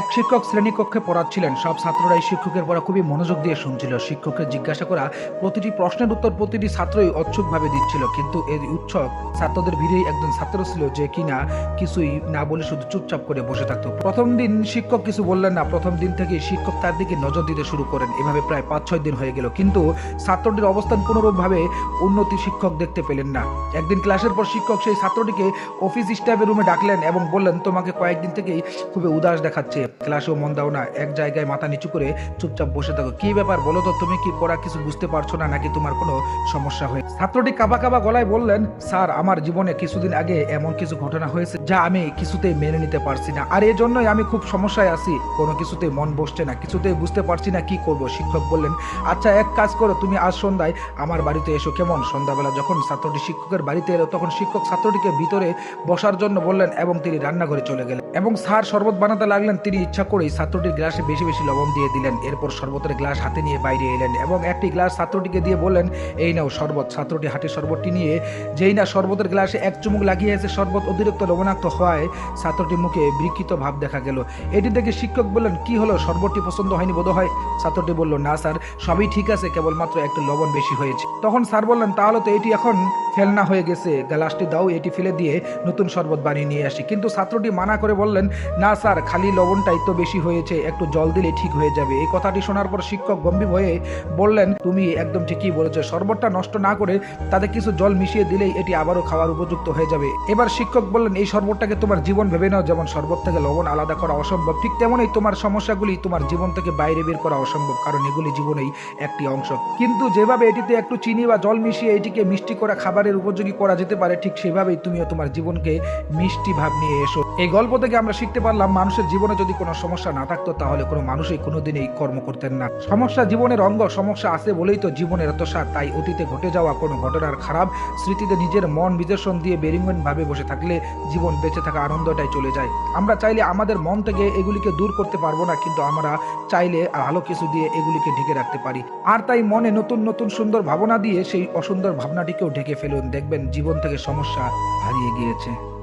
এক শিক্ষক শ্রেণীকক্ষে পড়াচ্ছিলেন। সব ছাত্ররা এই শিক্ষকের পড়া খুবই মনোযোগ দিয়ে শুনছিল। শিক্ষকের জিজ্ঞাসা করা প্রতিটি প্রশ্নের উত্তর প্রতিটি ছাত্রই অচ্ছুকভাবে দিচ্ছিল। কিন্তু এই উৎসব ছাত্রদের ভিড়েই একজন ছাত্র ছিল যে কিনা কিছুই না বলে শুধু চুপচাপ করে বসে থাকতো। প্রথম দিন শিক্ষক কিছু বললেন না। প্রথম দিন থেকে শিক্ষক তার দিকে নজর দিতে শুরু করেন। এভাবে প্রায় পাঁচ ছয় দিন হয়ে গেল। কিন্তু ছাত্রটির অবস্থান কোনোরূপভাবে উন্নতি শিক্ষক দেখতে পেলেন না। একদিন ক্লাসের পর শিক্ষক সেই ছাত্রটিকে অফিস স্টাফের রুমে ডাকলেন এবং বললেন, তোমাকে কয়েকদিন থেকেই খুবই উদাস দেখাচ্ছে। ক্লাসেও মন দাও না, এক জায়গায় মাথা নিচু করে চুপচাপ বসে থাকো। কি ব্যাপার বলো তো, তুমি কি পড়া কিছু বুঝতে পারছ না, নাকি তোমার কোনো সমস্যা হয়েছে? ছাত্রটি কাবা কাবা গলায় বললেন, স্যার, আমার জীবনে কিছুদিন আগে এমন কিছু ঘটনা হয়েছে যা আমি কিছুতেই মেনে নিতে পারছি না। আর এই জন্যই আমি খুব সমস্যায় আছি। কোনো কিছুতেই মন বসছে না, কিছুতেই বুঝতে পারছি না কি করব। শিক্ষক বললেন আচ্ছা এক কাজ করো, তুমি আজ সন্ধ্যায় আমার বাড়িতে এসো। কেমন? সন্ধ্যাবেলা যখন ছাত্রটি শিক্ষকের বাড়িতে এলো, তখন শিক্ষক ছাত্রটিকে ভিতরে বসার জন্য বললেন এবং তিনি রান্নাঘরে চলে গেলেন। এবং স্যার, শরবত বানাতে লাগলেন, তিনি ইচ্ছা করেই ছাত্রটির গ্লাসে বেশি বেশি লবণ দিয়ে দিলেন, এরপর শরবতের গ্লাস হাতে নিয়ে বাইরে এলেন এবং একটি গ্লাস ছাত্রটিকে দিয়ে বললেন, এই নাও শরবত। ছাত্রটি হাতে শরবতটি নিয়ে, যেই না, শরবতের গ্লাসে এক চুমুক লাগিয়েছে, শরবত অতিরিক্ত লবণাক্ত হওয়ায় ছাত্রটির মুখে বিকৃত ভাব দেখা গেল। এটি দেখে শিক্ষক বললেন, কি হলো? শরবতটি পছন্দ হয়নি বোধ হয় ছাত্রটি বলল, না, স্যার, সবই ঠিক আছে, কেবলমাত্র একটু লবণ বেশি হয়েছে। তখন স্যার বললেন, তাহলে তো এটি এখন ফেলনা হয়ে গেছে। গ্লাসটি দাও, এটি ফেলে দিয়ে নতুন শরবত বানিয়ে নিয়ে আসি। কিন্তু ছাত্রটি মানা করে বললেন, না স্যার, খালি লবণটাই তো বেশি হয়েছে, একটু জল দিলে ঠিক হয়ে যাবে। এই কথাটি শোনার পর শিক্ষক গম্ভীর হয়ে বললেন, তুমি একদম ঠিকই বলেছ, শরবতটা নষ্ট না করে তাতে কিছু জল মিশিয়ে দিলেই এটি আবারও খাওয়ার উপযুক্ত হয়ে যাবে। এবার শিক্ষক বললেন, এই শরবতটাকে তোমার জীবন ভেবে নাও, যেমন শরবত থেকে লবণ আলাদা করা অসম্ভব, ঠিক তেমনই তোমার সমস্যাগুলি তোমার জীবন থেকে বাইরে বের করা অসম্ভব, কারণ এগুলি জীবনেই একটি অংশ। কিন্তু যেভাবে এটিতে একটু চিনি বা জল মিশিয়ে এটিকে মিষ্টি করা খাবারের উপযোগী করা যেতে পারে, ঠিক সেভাবেই তুমিও তোমার জীবনকে মিষ্টি ভাব নিয়ে এসো। এই গল্প থেকে আমরা শিখতে পারলাম, মানুষের জীবনে যদি কোনো সমস্যা না থাকতো, তাহলে কোনো মানুষই কোনোদিনই কর্ম করতেন না। সমস্যা জীবনের অঙ্গ, সমস্যা আছে বলেই তো জীবনের এত স্বাদ তাই অতীতে ঘটে যাওয়া কোনো ঘটনার খারাপ স্মৃতিতে নিজের মন বিজেষণ দিয়ে বেরিঙ্গন ভাবে বসে থাকলে জীবন বেঁচে থাকা আনন্দটাই চলে যায়। আমরা চাইলে আমাদের মন থেকে এগুলিকে দূর করতে পারব না, কিন্তু আমরা চাইলে ভালো কিছু দিয়ে এগুলিকে ঢেকে রাখতে পারি। আর তাই মনে নতুন নতুন সুন্দর ভাবনা দিয়ে সেই অসুন্দর ভাবনাটিকেও ঢেকে ফেলুন দেখবেন জীবন থেকে সমস্যা হারিয়ে গিয়েছে।